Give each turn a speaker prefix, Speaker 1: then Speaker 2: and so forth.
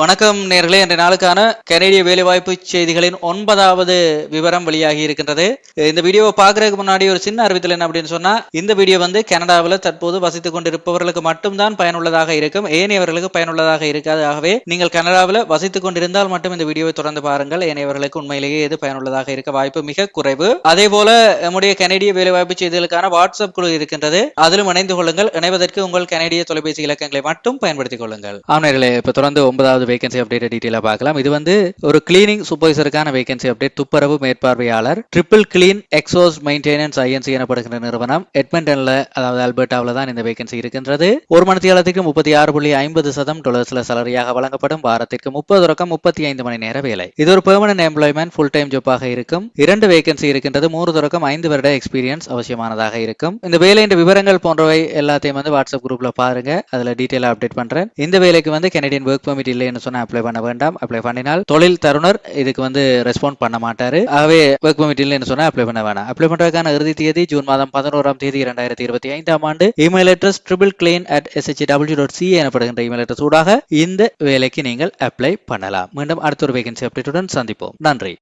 Speaker 1: வணக்கம் நேர்களே. இன்றைய நாளுக்கான கனேடிய வேலைவாய்ப்பு செய்திகளின் ஒன்பதாவது விவரம் வெளியாகி இருக்கின்றது. இந்த வீடியோவை பார்க்கறதுக்கு முன்னாடி ஒரு சின்ன அறிவித்தல் என்ன அப்படின்னு சொன்னா இந்த வீடியோ வந்து கனடாவில் தற்போது வசித்துக் கொண்டிருப்பவர்களுக்கு மட்டும்தான் பயனுள்ளதாக இருக்கும். ஏனையவர்களுக்கு பயனுள்ளதாக இருக்காது. ஆகவே நீங்கள் கனடாவில் வசித்துக் கொண்டிருந்தால் மட்டும் இந்த வீடியோவை தொடர்ந்து பாருங்கள். ஏனையவர்களுக்கு உண்மையிலேயே இது பயனுள்ளதாக இருக்க வாய்ப்பு மிக குறைவு. அதே போல நம்முடைய கனேடிய வேலைவாய்ப்பு செய்திகளுக்கான வாட்ஸ்அப் குழு இருக்கின்றது. அதிலும் இணைந்து கொள்ளுங்கள். இணைவதற்கு உங்கள் கனேடிய தொலைபேசி இலக்கங்களை மட்டும் பயன்படுத்திக் கொள்ளுங்கள். ஆம் ஆமனர்களே இப்ப தொடர்ந்து ஒன்பதாவது வேகன்சி அப்டேட் டீட்டெயிலாக பார்க்கலாம். இது வந்து ஒரு கிளீனிங் சூப்பர்வைசருக்கான வேகன்சி அப்டேட் துப்புரவு மேற்பார்வையாளர் ட்ரிபிள் கிளீன் எக்ஸோஸ் மெயின்டெனன்ஸ் ஐஎன்சி எனப்படுகின்ற நிறுவனம் எட்மண்டன்ல அதாவது அல்பர்டாவில் தான் இந்த வேகன்சி இருக்கின்றது. ஒரு மணித்தியாலத்துக்கு முப்பத்தி ஆறு புள்ளி ஐம்பது சதம் டொலர்ஸ்ல சலரியாக வழங்கப்படும். வாரத்திற்கு முப்பது ரொக்கம் முப்பத்தி ஐந்து மணி நேர வேலை. இது ஒரு பெர்மனன்ட் எம்ப்ளாய்மெண்ட் ஃபுல் டைம் ஜாப்பாக இருக்கும். இரண்டு வேகன்சி இருக்கின்றது. மூன்று தொடக்கம் ஐந்து வருட எக்ஸ்பீரியன்ஸ் அவசியமானதாக இருக்கும். இந்த வேலையின் விவரங்கள் போன்றவை எல்லாத்தையும் வந்து வாட்ஸ்அப் குரூப்ல பாருங்க. அதுல டீட்டெயிலாக அப்டேட் பண்றேன். இந்த வேலைக்கு வந்து கெனடியன் ஒர்க் பெர்மிட் இல்லைன்னு சொன்னா அப்ளை பண்ண வேண்டாம். அப்ளை பண்ணினால் தொழில் தருணர் இதுக்கு வந்து ரெஸ்பாண்ட் பண்ண மாட்டாரு. ஆகவே ஒர்க் பர்மிட்டில் இல்லைன்னு சொன்னா அப்ளை பண்ண வேணாம். அப்ளை பண்றதுக்கான இறுதி தேதி ஜூன் மாதம் பதினோராம் தேதி இரண்டாயிரத்தி இருபத்தி ஐந்தாம் ஆண்டு email address triple clean at SHW dot C எனப்படுகின்ற இமெயில் அட்ரஸ் ஊடாக இந்த வேலைக்கு நீங்கள் அப்ளை பண்ணலாம். மீண்டும் அடுத்த ஒரு வேகன்சி அப்டேட்டுடன் சந்திப்போம். நன்றி.